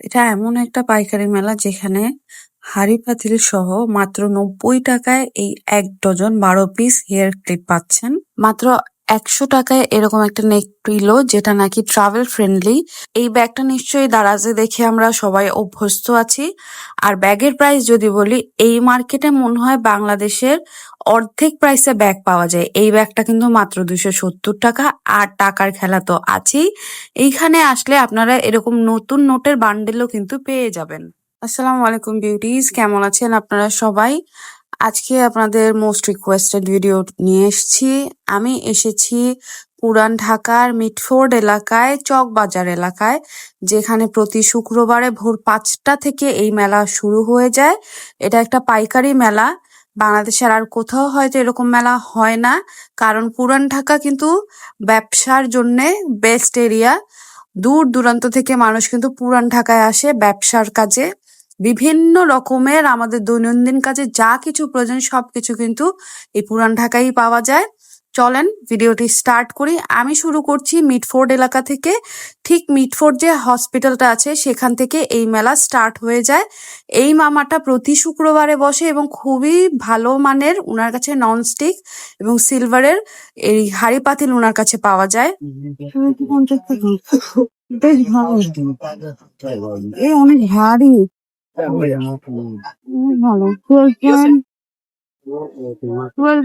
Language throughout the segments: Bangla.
এটা এমন একটা পাইকারি মেলা যেখানে হাড়ি পাতিল সহ মাত্র নব্বই টাকায় এই এক ডজন বারো পিস হেয়ার ক্লিপ পাচ্ছেন। মাত্র একশো টাকায় এরকম একটা নেক পিলো যেটা নাকি ট্রাভেল ফ্রেন্ডলি এই ব্যাগটা নিশ্চয়ই দারাজে দেখে আমরা সবাই অভ্যস্ত আছি। আর ব্যাগের প্রাইস যদি বলি, এই মার্কেটে মনে হয় বাংলাদেশের অর্ধেক প্রাইসে ব্যাগ পাওয়া যায়। এই ব্যাগটা কিন্তু মাত্র দুশো সত্তর টাকা, আর টাকার খেলা তো আছেই। এইখানে আসলে আপনারা এরকম নতুন নোটের বান্ডেলও কিন্তু পেয়ে যাবেন। আসসালামু আলাইকুম বিউটিজ কেমন আছেন আপনারা সবাই? আজকে আপনাদের মোস্ট রিকোয়েস্টেড ভিডিও নিয়ে এসেছি। আমি এসেছি পুরান ঢাকার মিটফোর্ড এলাকায়, চকবাজার এলাকায়, যেখানে প্রতি শুক্রবারে ভোর পাঁচটা থেকে এই মেলা শুরু হয়ে যায়। এটা একটা পাইকারি মেলা। বাংলাদেশের আর কোথাও হয়তো এরকম মেলা হয় না, কারণ পুরান ঢাকা কিন্তু ব্যবসার জন্যে বেস্ট এরিয়া দূর দূরান্ত থেকে মানুষ কিন্তু পুরান ঢাকায় আসে ব্যবসার কাজে। বিভিন্ন রকমের আমাদের দৈনন্দিন কাজে যা কিছু প্রয়োজন সবকিছু কিন্তু এই পুরান ঢাকায় পাওয়া যায়। চলেন ভিডিওটি স্টার্ট করি। আমি শুরু করছি মিটফোর্ড এলাকা থেকে। ঠিক মিটফোর্ড যে হসপিটালটা আছে, সেখান থেকে এই মেলা স্টার্ট হয়ে যায়। এই মামাটা প্রতি শুক্রবারে বসে এবং খুবই ভালো মানের উনার কাছে ননস্টিক এবং সিলভারের এই হাড়ি পাতিল উনার কাছে পাওয়া যায়। বেশ ভালো এ অনেক অনেক ভালো টুয়েলভ পয়েন্ট টুয়েলভ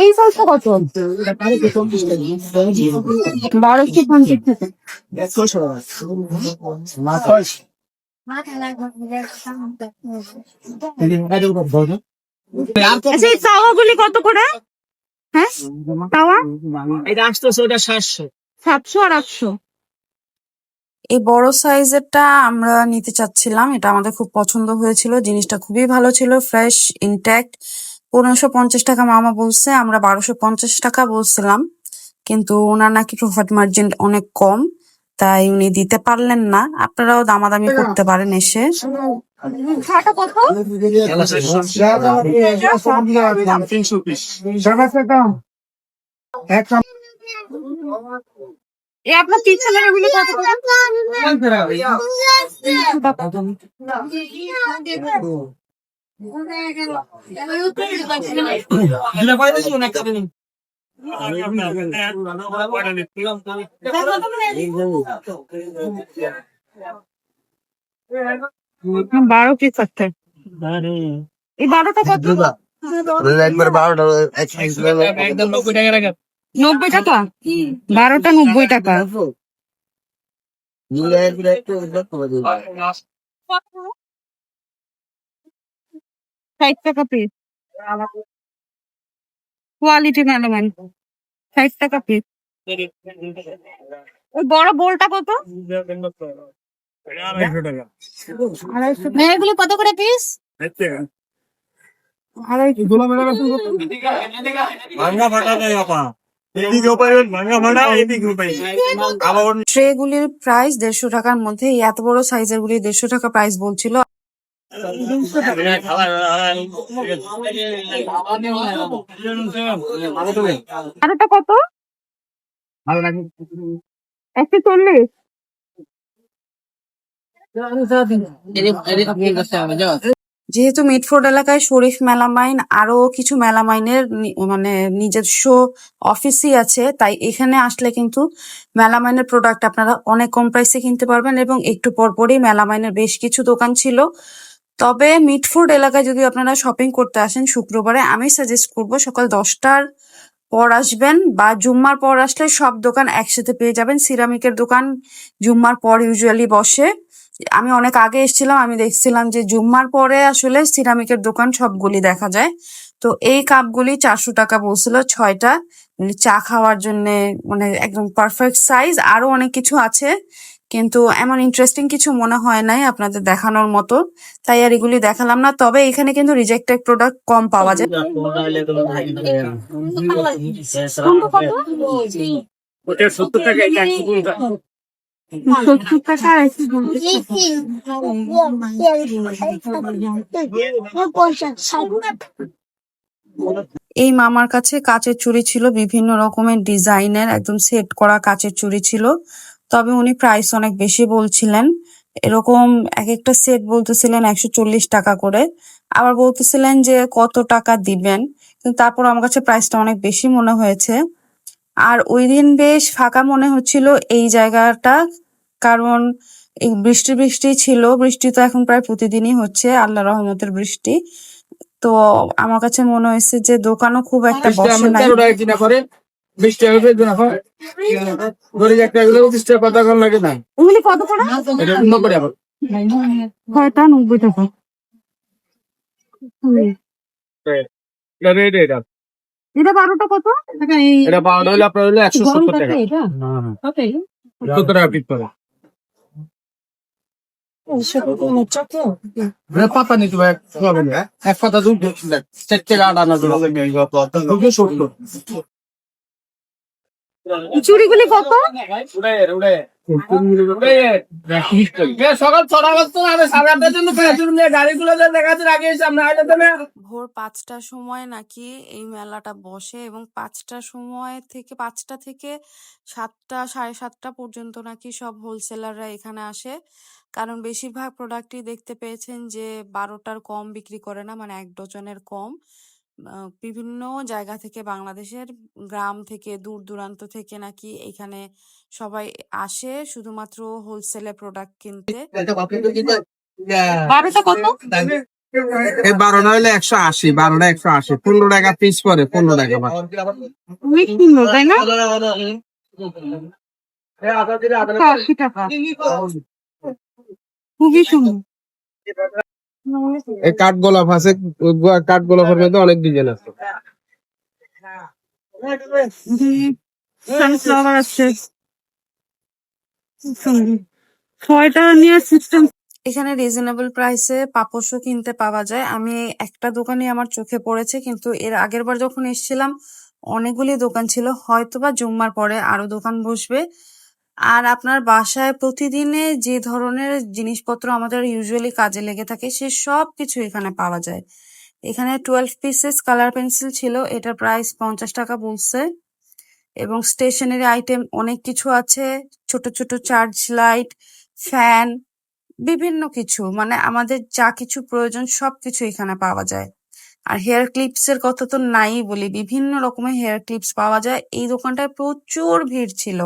এই সাইজটা কত? বারোশো পঞ্চাশ আচ্ছা তাওয়াগুলি কত করে? হ্যাঁ? তাওয়া এটা ওটা সাতশো। সাতশো আর আটশো। এই বড় সাইজেরটা আমরা নিতে চাচ্ছিলাম। এটা আমাদের খুব পছন্দ হয়েছিল। জিনিসটা খুবই ভালো ছিল ফ্রেশ ইনট্যাক্ট পনেরোশো পঞ্চাশ টাকা মামা বলছে আমরা বারোশো পঞ্চাশ টাকা বলছিলাম। কিন্তু ওনার নাকি প্রফিট মার্জিন অনেক কম তাই উনি দিতে পারলেন না। আপনারাও দামাদামি করতে পারেন এসে। এ আপনার পিছনের এগুলি কত করে? বারো পিস আছে এই বারোটা কত? একবার বারোটা একদম নব্বই টাকা রাখা। নব্বই টাকা? বারোটা নব্বই টাকা। ষাট টাকা পিস কোয়ালিটি মেলামেন ষাট টাকা পিস ওই বড় বোলটা কত? আড়াইশো টাকা এগুলো কত করে পিস ফাটা দেয় আপা এদিকেও পাইবেন ভাঙ্গা ফাটা এদিকেও পাইবেন আবার ট্রে গুলির প্রাইস দেড়শো টাকার মধ্যে এত বড় সাইজের গুলি দেড়শো টাকা প্রাইস বলছিল আরেকটা কত একশো চল্লিশ যেহেতু মিটফোর্ড এলাকায় শরীফ মেলামাইন আরও কিছু মেলামাইনের মানে নিজস্ব অফিসই আছে, তাই এখানে আসলে কিন্তু মেলামাইনের প্রোডাক্ট আপনারা অনেক কম প্রাইসে কিনতে পারবেন এবং একটু পরপরই মেলামাইনের বেশ কিছু দোকান ছিল। তবে মিটফোর্ড এলাকায় যদি আপনারা শপিং করতে আসেন শুক্রবারে, আমি সাজেস্ট করব সকাল দশটার পর আসবেন বা জুম্মার পর আসলে সব দোকান একসাথে পেয়ে যাবেন। সিরামিকের দোকান জুম্মার পর ইউজুয়ালি বসে। আমি অনেক আগে এসেছিলাম আমি দেখছিলাম যে জুম্মার পরে আসলে সিরামিকের দোকান সবগুলি দেখা যায়। তো এই কাপগুলি চারশো টাকা বলছিল ছয়টা। মানে চা খাওয়ার জন্য মানে একদম পারফেক্ট সাইজ আরও অনেক কিছু আছে। কিন্তু এমন ইন্টারেস্টিং কিছু মনে হয় নাই আপনাদের দেখানোর মতো। তাই আর এগুলি দেখালাম না তবে এখানে কিন্তু রিজেক্টেড প্রোডাক্ট কম পাওয়া যায়। ওটা সত্তর টাকা এই মামার কাছে কাচের চুড়ি ছিল, বিভিন্ন রকমের ডিজাইনের, একদম সেট করা কাচের চুড়ি ছিল। তবে উনি প্রাইস অনেক বেশি বলছিলেন। এরকম এক একটা সেট বলতেছিলেন একশো চল্লিশ টাকা করে। আবার বলতেছিলেন যে কত টাকা দিবেন? কিন্তু তারপর আমার কাছে প্রাইসটা অনেক বেশি মনে হয়েছে। আর ওই দিন বেশ ফাঁকা মনে হচ্ছিল এই জায়গাটা। কারণ বৃষ্টি বৃষ্টি ছিল বৃষ্টি তো এখন প্রায় প্রতিদিনই হচ্ছে আল্লাহ রহমতের বৃষ্টি। তো আমার কাছে মনে হয়েছে যে দোকানও খুব একটা বসে নাই। একটা এগুলো কম লাগে না? ওগুলি কত করে? এটা অন্য আবার ছয়টা নব্বই টাকা। এটা রেট এটা। এটা বারোটা কত? এটা পাউডার হলে আপনার হলো একশো সত্তর টাকা। সত্তর টাকা পিস করে এটা পাতা নিতে ভাই হবে না। এক পাতা দুধ আট আনা চুড়িগুলি কত? ভোর পাঁচটার সময় নাকি এই মেলাটা বসে এবং পাঁচটার সময় থেকে পাঁচটা থেকে সাতটা সাড়ে সাতটা পর্যন্ত নাকি সব হোলসেলাররা এখানে আসে। কারণ বেশিরভাগ প্রোডাক্টই দেখতে পেয়েছেন যে বারোটার কম বিক্রি করে না মানে এক ডজনের কম। বিভিন্ন জায়গা থেকে বাংলাদেশের গ্রাম থেকে দূর দূরান্ত থেকে নাকি এখানে সবাই আসে শুধুমাত্র হোলসেলে প্রোডাক্ট কিনতে। বারোটা কত? এই বারোটা হলে একশো আশি বারোটা একশো আশি পনেরো টাকা পিস পরে পনেরো টাকা তাই না? আশি টাকা। খুবই সুন্দর। এই কাঠ গোলাপ আছে ওই কাঠ গোলাপের মধ্যে অনেক ডিজাইন আছে। সানফ্লাওয়ার আছে। ছয়টা নিয়ে সিস্টেম এখানে রিজনেবল প্রাইসে পাপোশও কিনতে পাওয়া যায়। আমি একটা দোকানে আমার চোখে পড়েছে কিন্তু এর আগের বার যখন এসেছিলাম অনেকগুলি দোকান ছিল। হয়তোবা জুম্মার পরে আরও দোকান বসবে। আর আপনার বাসায় প্রতিদিনে যে ধরনের জিনিসপত্র আমাদের ইউজুয়ালি কাজে লেগে থাকে, সে সব কিছু এখানে পাওয়া যায়। এখানে টুয়েলভ পিসেস কালার পেন্সিল ছিল, এটার প্রাইস পঞ্চাশ টাকা বলছে। এবং স্টেশনারি আইটেম অনেক কিছু আছে, ছোট ছোট চার্জ লাইট ফ্যান বিভিন্ন কিছু। মানে আমাদের যা কিছু প্রয়োজন সবকিছু এখানে পাওয়া যায়। আর হেয়ার ক্লিপস এর কথা তো নাই বলি, বিভিন্ন রকমের হেয়ার ক্লিপস পাওয়া যায়। এই দোকানটায় প্রচুর ভিড় ছিল।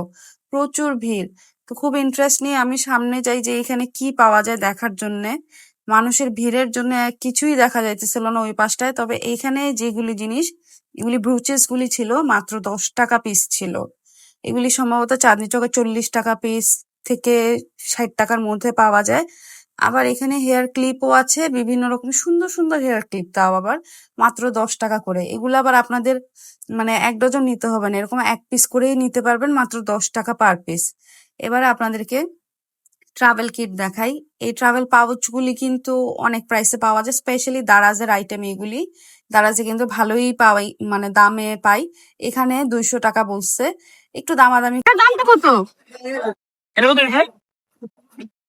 প্রচুর ভিড়। তো খুব ইন্টারেস্ট নিয়ে আমি সামনে যাই যে এখানে কি পাওয়া যায় দেখার জন্যে। মানুষের ভিড়ের জন্য কিছুই দেখা যাইতেছিল না ওই পাশটায়। তবে এইখানে যেগুলি জিনিস, এগুলি ব্রুচেস গুলি ছিল, মাত্র দশ টাকা পিস ছিল। এগুলি সম্ভবত চাঁদনি চকে চল্লিশ টাকা পিস থেকে ষাট টাকার মধ্যে পাওয়া যায়। আবার এখানে হেয়ার ক্লিপও আছে বিভিন্ন রকম সুন্দর সুন্দর হেয়ার ক্লিপ তাও আবার মাত্র দশ টাকা করে। এগুলো আবার আপনাদের মানে এক ডজন নিতে হবে না এরকম এক পিস করেই নিতে পারবেন মাত্র দশ টাকা পার পিস এবারে আপনাদেরকে ট্রাভেল কিট দেখাই। এই ট্রাভেল পাউচ গুলি কিন্তু অনেক প্রাইসে পাওয়া যায় স্পেশালি দারাজের আইটেম এগুলি। দারাজে কিন্তু ভালোই পাওয়াই মানে দামে পাই। এখানে দুইশো টাকা বলছে। একটু দামাদামি দামটা কত?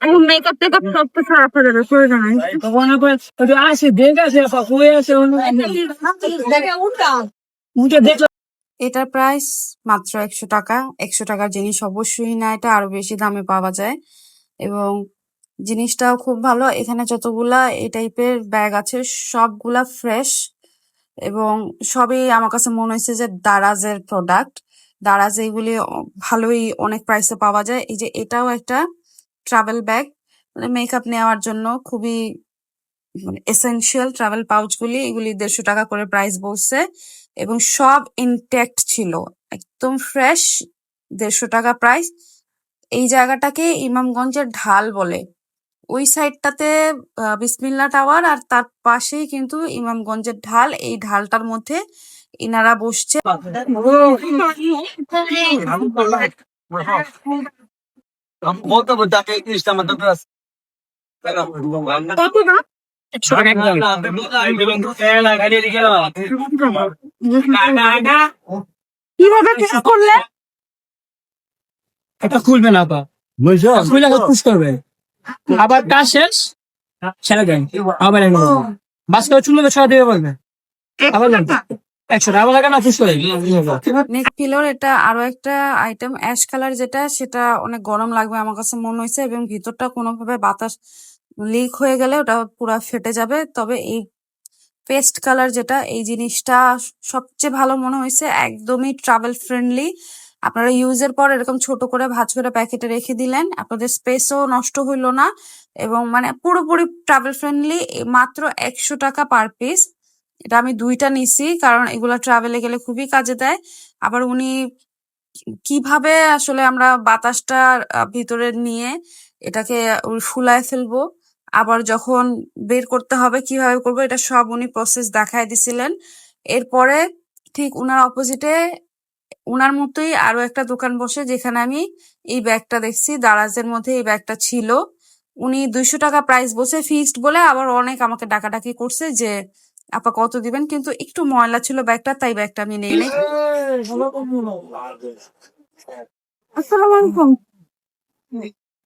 আমার মেকআপ সব তো খারাপ আছে আছে এটার প্রাইস মাত্র একশো টাকা। একশো টাকার জিনিস অবশ্যই না, এটা আরও বেশি দামে পাওয়া যায়। এবং জিনিসটাও খুব ভালো। এখানে যতগুলা এই টাইপের ব্যাগ আছে, সবগুলা ফ্রেশ এবং সবই আমার কাছে মনে হয়েছে যে দারাজের প্রোডাক্ট দারাজ এইগুলি ভালোই অনেক প্রাইসে পাওয়া যায়। এই যে এটাও একটা ট্রাভেল ব্যাগ মানে মেকআপ নেওয়ার জন্য খুবই মানে এসেনশিয়াল ট্রাভেল পাউচগুলি এগুলি দেড়শো টাকা করে প্রাইস বলছে এবং সব ইনটেক্ট ছিল একদম ফ্রেশ দেড়শো টাকা প্রাইস এই জায়গাটাকে ইমামগঞ্জের ঢাল বলে ওই সাইডটাতে আহ, বিসমিল্লা টাওয়ার আর তার পাশেই কিন্তু ইমামগঞ্জের ঢাল এই ঢালটার মধ্যে ইনারা বসছে কত টাকা ইংলিশটা আমার এটা খুলবে করবে। আবার কাজ শেষ? ছেড়ে আবার বাস করে চুলবে ছড়া দিয়ে আবার নেক এটা আরও একটা আইটেম অ্যাশ কালার যেটা, সেটা অনেক গরম লাগবে আমার কাছে, মনে হয়েছে, এবং ভিতরটা কোনোভাবে বাতাস লিক হয়ে গেলে ওটা পুরো ফেটে যাবে। তবে এই পেস্ট কালার যেটা, এই জিনিসটা সবচেয়ে ভালো মনে হয়েছে, একদমই ট্রাভেল ফ্রেন্ডলি আপনারা ইউজের পর এরকম ছোট করে ভাজ করে প্যাকেটে রেখে দিলেন, আপনাদের স্পেসও নষ্ট হইল না, এবং মানে পুরোপুরি ট্রাভেল ফ্রেন্ডলি মাত্র একশো টাকা পার পিস এটা আমি দুইটা নিছি, কারণ এগুলা ট্রাভেলে গেলে খুবই কাজে দেয়। আবার উনি কীভাবে আসলে আমরা বাতাসটা ভিতরে নিয়ে এটাকে ফুলায় ফেলব, আবার যখন বের করতে হবে কীভাবে করব, এটা সব উনি প্রসেস দেখায় দিছিলেন। এরপরে ঠিক উনার অপোজিটে উনার মতোই আরও একটা দোকান বসে, যেখানে আমি এই ব্যাগটা দেখছি, দারাজের মধ্যে এই ব্যাগটা ছিল। উনি দুইশো টাকা প্রাইস বসে ফিক্সড বলে আবার অনেক আমাকে ডাকাডাকি করছে যে আপা কত দিবেন? কিন্তু একটু ময়লা ছিল ব্যাগটা তাই ব্যাগটা আমি নেই নাই। আসসালামু আলাইকুম।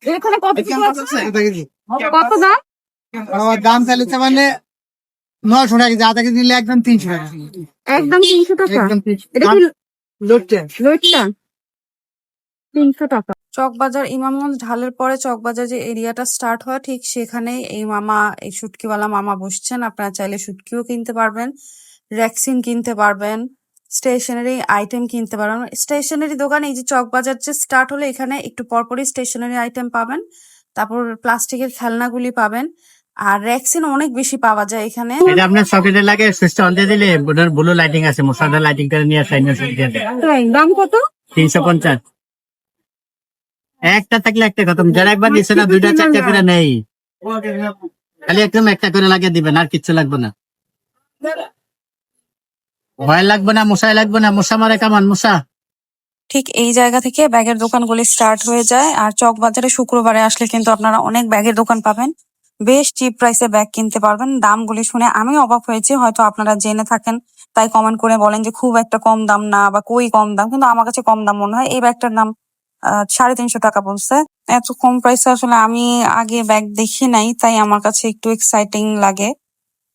এখানে কত কিছু আছে? কত দাম? আমার দাম চালিয়েছে মানে নশো টাকা একদম তিনশো টাকা। একদম তিনশো টাকা? একদম তিনশো টাকা। চকবাজার ইমামগঞ্জ ঢালের পরে চকবাজার যে এরিয়াটা স্টার্ট হয় ঠিক সেখানে এই মামা এই শুটকিওয়ালা মামা বসছেন। আপনারা চাইলে শুটকিও কিনতে পারবেন র্যাক্সিন কিনতে পারবেন স্টেশনারি আইটেম কিনতে পারবেন। স্টেশনারি দোকান এই যে চকবাজার যে স্টার্ট হলে এখানে একটু পরপরই স্টেশনারি আইটেম পাবেন। তারপর প্লাস্টিকের খেলনাগুলি পাবেন। আর র্যাক্সিন অনেক বেশি পাওয়া যায় এখানে। এটা আপনার সকেটে লাগে সুইচটা অন দিয়ে দিলে ব্লু লাইটিং আছে মশাদার লাইটিং করে নিয়ে আসা দিয়ে দেয় তাই, দাম কত? তিনশো পঞ্চাশ। একটা থাকলে একটা খতম। যারা একবার দিচ্ছে না দুইটা চারটা করে নেই। খালি একদম একটা করে লাগিয়ে দিবেন আর কিচ্ছু লাগবে না। ভয় লাগবে না মশাই লাগবে না। মশা মারে কামান মশা। ঠিক এই জায়গা থেকে ব্যাগের দোকানগুলি স্টার্ট হয়ে যায়। আর চকবাজারে শুক্রবারে আসলে কিন্তু আপনারা অনেক ব্যাগের দোকান পাবেন। বেশ চিপ প্রাইসে ব্যাগ কিনতে পারবেন। দামগুলি শুনে আমি অবাক হয়েছি। হয়তো আপনারা জেনে থাকেন তাই কমেন্ট করে বলেন যে খুব একটা কম দাম না বা কই কম দাম কিন্তু আমার কাছে কম দাম মনে হয়। এই ব্যাগটার আহ, সাড়ে তিনশো টাকা বলছে। এত কম প্রাইসে আসলে আমি আগে ব্যাগ দেখি নাই তাই আমার কাছে একটু এক্সাইটিং লাগে।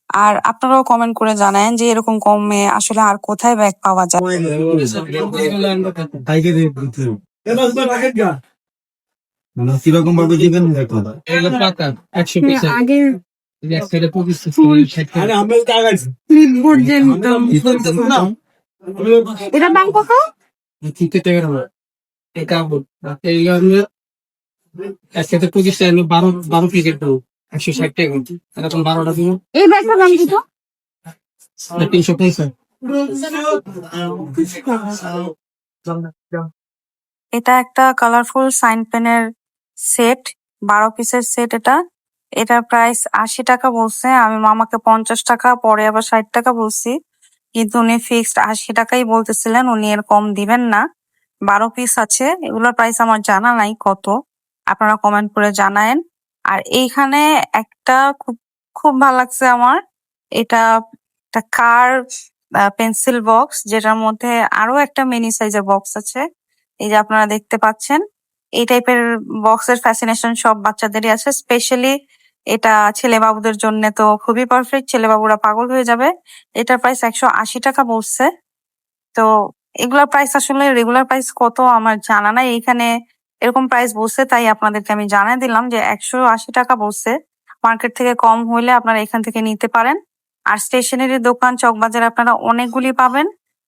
আর আপনারাও কমেন্ট করে জানান যে এরকম কমে আসলে আর কোথায় ব্যাগ পাওয়া যায়। কীরকম ভাবে দিবেন আগে দাম কত তিনটে টাকার হবে এই কাপড় এই আমি এক সাথে পঁচিশ টাকা বারো বারো প্যাকেট দেবো একশো ষাট টাকা এরকম বারোটা দিব। এই ব্যাগটার দাম কত তিনশো পয়সা। এটা একটা কালারফুল সাইন পেনের সেট বারো পিসের সেট এটা। এটার প্রাইস আশি টাকা বলছে আমি মামাকে পঞ্চাশ টাকা পরে আবার ষাট টাকা বলছি। কিন্তু উনি ফিক্সড আশি টাকাই বলতেছিলেন উনি এর কম দিবেন না। বারো পিস আছে। এগুলোর প্রাইস আমার জানা নাই কত। আপনারা কমেন্ট করে জানায়েন। আর এইখানে একটা খুব খুব ভালো লাগছে আমার। এটা একটা কার পেন্সিল বক্স যেটার মধ্যে আরও একটা মিনি সাইজের বক্স আছে। এই যে আপনারা দেখতে পাচ্ছেন, এই টাইপের বক্সের ফ্যাসিনেশন সব বাচ্চাদেরই আছে। স্পেশালি এটা ছেলে বাবুদের জন্য তো খুবই পারফেক্ট ছেলে বাবুরা পাগল হয়ে যাবে। এটার প্রাইস একশো আশি টাকা বলছে। তো এগুলার প্রাইস আসলে রেগুলার প্রাইস কত আমার জানা নাই। এখানে এরকম প্রাইস বলছে তাই আপনাদেরকে আমি জানাই দিলাম যে একশো আশি টাকা বলছে মার্কেট থেকে কম হইলে আপনারা এখান থেকে নিতে পারেন। আর স্টেশনারি দোকান চকবাজারে আপনারা অনেকগুলি পাবেন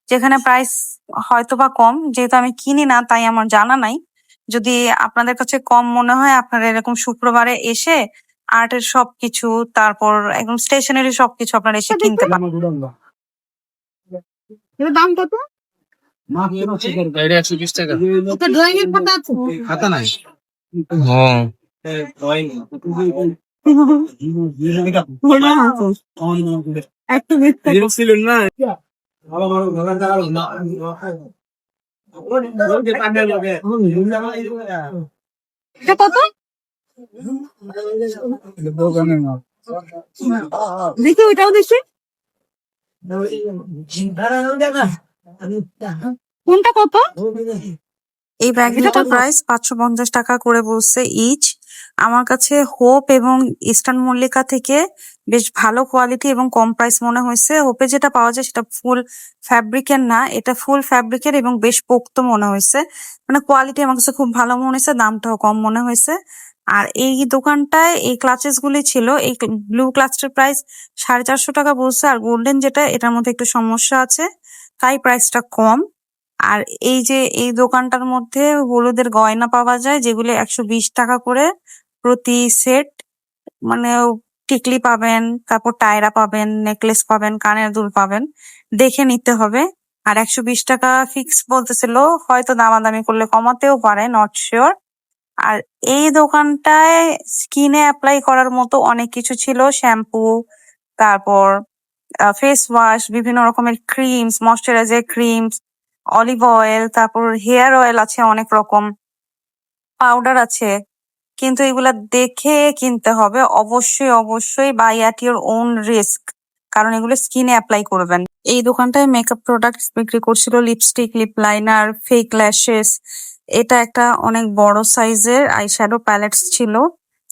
যেখানে প্রাইস হয়তো বা কম। যেহেতু আমি কিনি না তাই আমার জানা নাই। যদি আপনাদের কাছে কম মনে হয় আপনারা এরকম শুক্রবারে এসে আর্টের সবকিছু তারপর একদম স্টেশনারি সবকিছু আপনারা এসে কিনতে পারেন। দাম কত? খাতা নাই। হ্যাঁ। দেখি ওইটাও দেখি। কোনটা কত? এই ব্যাগটার প্রাইস পাঁচশো পঞ্চাশ টাকা করে বলছে ইচ আমার কাছে হোপ এবং ইস্টার্ন মল্লিকা থেকে বেশ ভালো কোয়ালিটি এবং কম প্রাইস মনে হয়েছে। হোপে যেটা পাওয়া যায় সেটা ফুল ফ্যাব্রিকের না এটা ফুল ফ্যাব্রিকের এবং বেশ পোক্ত মনে হয়েছে। মানে কোয়ালিটি আমার কাছে খুব ভালো মনে হয়েছে দামটাও কম মনে হয়েছে। আর এই দোকানটায় এই ক্লাচেস গুলি ছিল এই ব্লু ক্লাচটার প্রাইস সাড়ে চারশো টাকা বলছে। আর গোল্ডেন যেটা এটার মধ্যে একটু সমস্যা আছে। তাই প্রাইসটা কম। আর এই যে এই দোকানটার মধ্যে হলুদের গয়না পাওয়া যায়, যেগুলো একশো বিশ টাকা করে প্রতি সেট মানে টিকলি পাবেন, তারপর টায়রা পাবেন নেকলেস পাবেন, কানের দুল পাবেন, দেখে নিতে হবে। আর একশো বিশ টাকা ফিক্স বলতেছিল, হয়তো দামাদামি করলে কমাতেও পারে নট শিওর আর এই দোকানটায় স্কিনে অ্যাপ্লাই করার মতো অনেক কিছু ছিল শ্যাম্পু তারপর ফেস ওয়াশ বিভিন্ন রকমের creams moisturiser creams olive oil তারপর হেয়ার অয়েল আছে অনেক রকম পাউডার আছে। কিন্তু এগুলা দেখে কিনতে হবে, অবশ্যই অবশ্যই buy at your own risk কারণ এগুলো স্কিনে অ্যাপ্লাই করবেন। এই দোকানটায় মেকআপ প্রোডাক্ট বিক্রি করছিল lipstick lip liner fake lashes এটা একটা অনেক বড় সাইজের আই শ্যাডো প্যালেটস ছিল।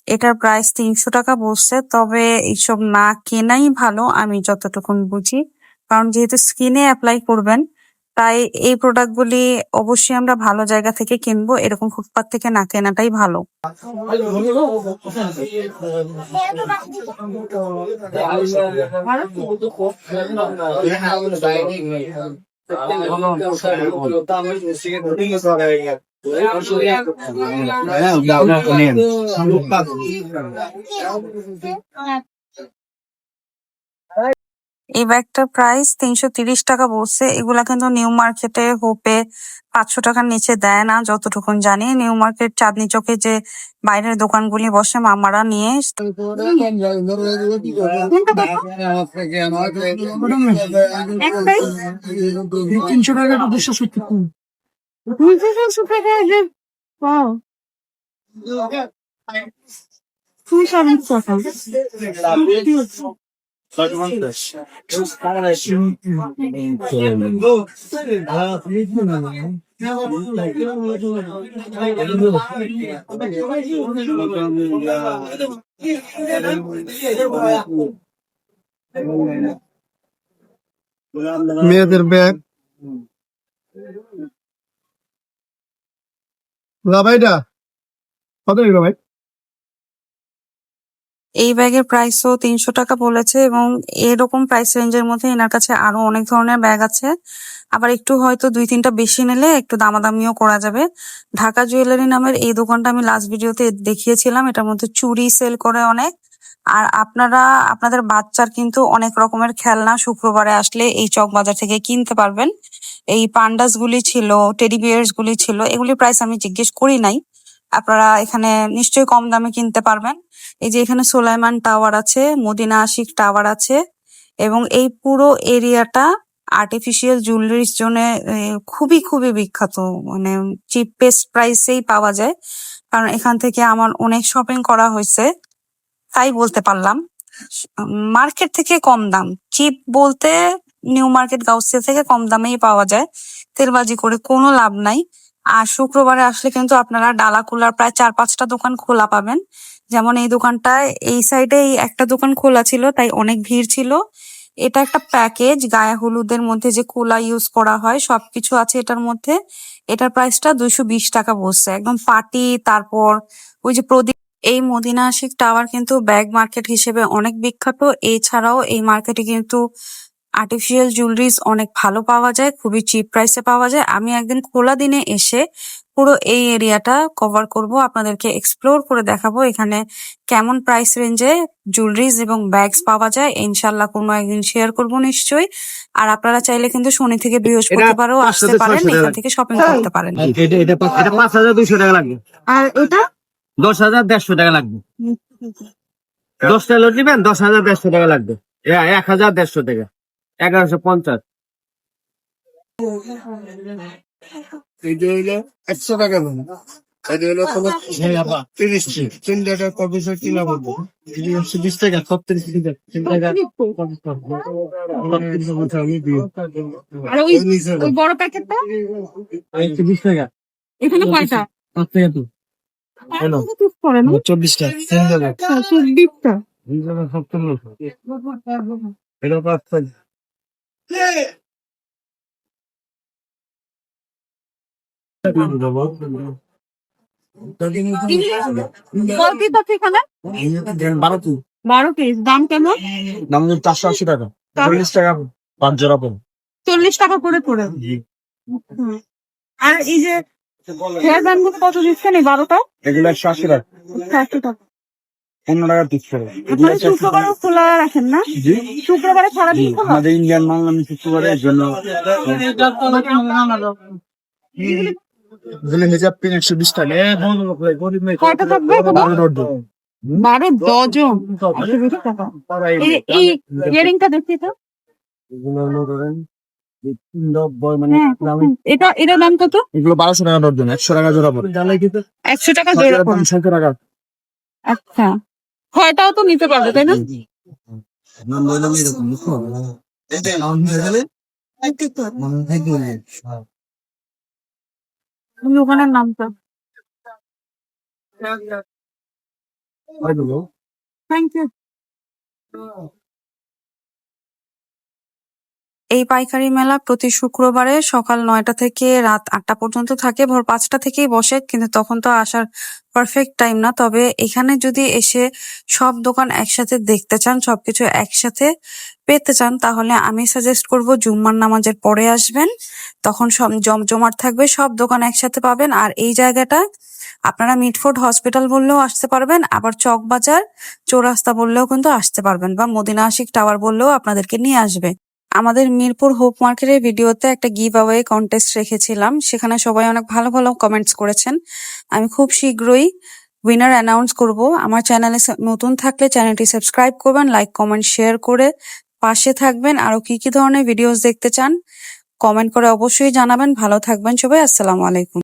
এটার প্রাইস তিনশো টাকা বলছে তবে এইসব না কেনাই ভালো আমি যতটুকুন বুঝি। কারণ যেহেতু স্কিনে অ্যাপ্লাই করবেন তাই এই প্রোডাক্টগুলি অবশ্যই আমরা ভালো জায়গা থেকে কিনবো এরকম ফুটপাত থেকে না কেনাটাই ভালো। এই ব্যাগটার প্রাইস তিনশো তিরিশ টাকা বলছে। এগুলা কিন্তু নিউ মার্কেটে হোপে পাঁচশো টাকার নিচে দেয় না, যতটুকুন জানি। নিউ মার্কেট চাঁদনি চকে যে বাইরের দোকানগুলি বসে মামারা নিয়ে তিনশো দুশো সত্তর মেয়েদের ব্যাগ কত নিল ভাই? এই ব্যাগের প্রাইসও তিনশো টাকা বলেছে এবং এরকম প্রাইস রেঞ্জের মধ্যে এনার কাছে আরও অনেক ধরনের ব্যাগ আছে। আবার একটু হয়তো দুই তিনটা বেশি নিলে একটু দামাদামিও করা যাবে। ঢাকা জুয়েলারি নামের এই দোকানটা আমি লাস্ট ভিডিওতে দেখিয়েছিলাম। এটার মধ্যে চুড়ি সেল করে অনেক। আর আপনারা, আপনাদের বাচ্চার কিন্তু অনেক রকমের খেলনা শুক্রবারে আসলে এই চক বাজার থেকে কিনতে পারবেন। এই পান্ডাস গুলি ছিল টেডি বিয়ার্স গুলি ছিল, এগুলি প্রাইস আমি জিজ্ঞেস করি নাই। আপনারা এখানে নিশ্চয়ই কম দামে কিনতে পারবেন। এই যে এখানে সোলাইমান টাওয়ার আছে মদিনা আশিক টাওয়ার আছে এবং এই পুরো এরিয়াটা আর্টিফিশিয়াল জুয়েলারির জন্য খুবই খুবই বিখ্যাত। মানে চিপেস্ট প্রাইসেই পাওয়া যায়। কারণ এখান থেকে আমার অনেক শপিং করা হয়েছে। তাই বলতে পারলাম। মার্কেট থেকে কম দাম। চিপ বলতে নিউ মার্কেট গাউসিয়া থেকে কম দামেই পাওয়া যায়। তেলবাজি করে কোনো লাভ নাই। আর শুক্রবারে আসলে কিন্তু আপনারা ডালা কুলার প্রায় চার পাঁচটা দোকান খোলা পাবেন। যেমন এই দোকানটায়, এই সাইডে একটা দোকান খোলা ছিল, তাই অনেক ভিড় ছিল। এটা একটা প্যাকেজ, গায়ে হলুদের মধ্যে যে কোলা ইউজ করা হয়, সবকিছু আছে এটার মধ্যে। এটার প্রাইসটা দুইশো বিশ টাকা বসছে। একদম পার্টি, তারপর ওই যে প্রদীপ। এই মদিনা আশিক টাওয়ার কিন্তু ব্যাগ মার্কেট হিসেবে অনেক বিখ্যাত। এছাড়াও এই মার্কেটে কিন্তু আর্টিফিশিয়াল জুয়েলারিজ অনেক ভালো পাওয়া যায় খুবই চিপ প্রাইসে পাওয়া যায়। আমি একদিন খোলা দিনে এসে পুরো এই এরিয়াটা কভার করব আপনাদেরকে এক্সপ্লোর করে দেখাবো এখানে কেমন প্রাইস রেঞ্জে জুয়েলারিজ এবং ব্যাগস পাওয়া যায়। ইনশাল্লাহ কোনো একদিন শেয়ার করব নিশ্চয়ই। আর আপনারা চাইলে কিন্তু শনি থেকে বৃহস্পতিবারও আসতে পারেন এখান থেকে শপিং করতে পারেন। এটা পাঁচ- হাজার দুইশো টাকা লাগবে। আর এটা? দশ হাজার দেড়শো টাকা লাগবে। দশটা লোড নিবেন দশ হাজার দেড়শো টাকা লাগবে। এক হাজার দেড়শো টাকা। এগারোশো পঞ্চাশ। এইটা হইল একশো টাকা দাম। এটা তোমার তিরিশ তিন টাকা কপি সে কিনা বলব? বিশ টাকা ছত্রিশ তিন টাকা আমি দিই। ওই ওই বড় প্যাকেটটা? বিশ টাকা। এখানে কয়টা? পাঁচ টাকা তো। হ্যালো। করে না? চব্বিশটা তিন টাকা। চব্বিশটা। তিন টাকা সত্তর এটা পাঁচ টাকা কয় পিস আছে এখানে বারো পিস দাম কেমন? দাম চারশো আশি টাকা চল্লিশ টাকা পাঁচ জোড়া পাবো চল্লিশ টাকা করে করে আর এই যে হেয়ার ব্যান্ড কত দিচ্ছেন এই বারোটা? এগুলো একশো আশি টাকা। পনেরো টাকা পিস করে আপনারা খোলা রাখেন না? শুক্রবারে আমাদের ইন্ডিয়ান বাংলা মিষ্টি সুগারের জন্য এগুলো পিন একশো বিশ টাকা। কয়টা থাকবে? বারো ডজন। এই ইয়ারিংটা দেখছি তো মানে হ্যাঁ এটা এটার দাম কত? এগুলো বারোশো টাকা ডজন একশো টাকা জোড়া পড়ে একশো টাকা জোড়া পড়ে। ছয়শো টাকা। আচ্ছা। ছয়টাও তো নিতে পারবে তাই না? ওখানের নামটা থ্যাংক ইউ এই পাইকারি মেলা প্রতি শুক্রবারে সকাল নয়টা থেকে রাত আটটা পর্যন্ত থাকে। ভোর পাঁচটা থেকেই বসে, কিন্তু তখন তো আসার পারফেক্ট টাইম না। তবে এখানে যদি এসে সব দোকান একসাথে দেখতে চান, সবকিছু একসাথে পেতে চান, তাহলে আমি সাজেস্ট করব জুম্মার নামাজের পরে আসবেন। তখন সব জমজমাট থাকবে, সব দোকান একসাথে পাবেন। আর এই জায়গাটা আপনারা মিটফোর্ড হসপিটাল বললেও আসতে পারবেন, আবার চকবাজার চৌরাস্তা বললেও কিন্তু আসতে পারবেন, বা মদিনা আশিক টাওয়ার বললেও আপনাদেরকে নিয়ে আসবে। আমাদের মিরপুর হোপ মার্কেটের ভিডিওতে একটা গিভ আওয়ে কন্টেস্ট রেখেছিলাম। সেখানে সবাই অনেক ভালো ভালো কমেন্টস করেছেন। আমি খুব শীঘ্রই উইনার অ্যানাউন্স করব। আমার চ্যানেলে নতুন থাকলে চ্যানেলটি সাবস্ক্রাইব করবেন লাইক কমেন্ট শেয়ার করে পাশে থাকবেন। আরও কি কি ধরনের ভিডিওস দেখতে চান কমেন্ট করে অবশ্যই জানাবেন। ভালো থাকবেন সবাই। আসসালামু আলাইকুম।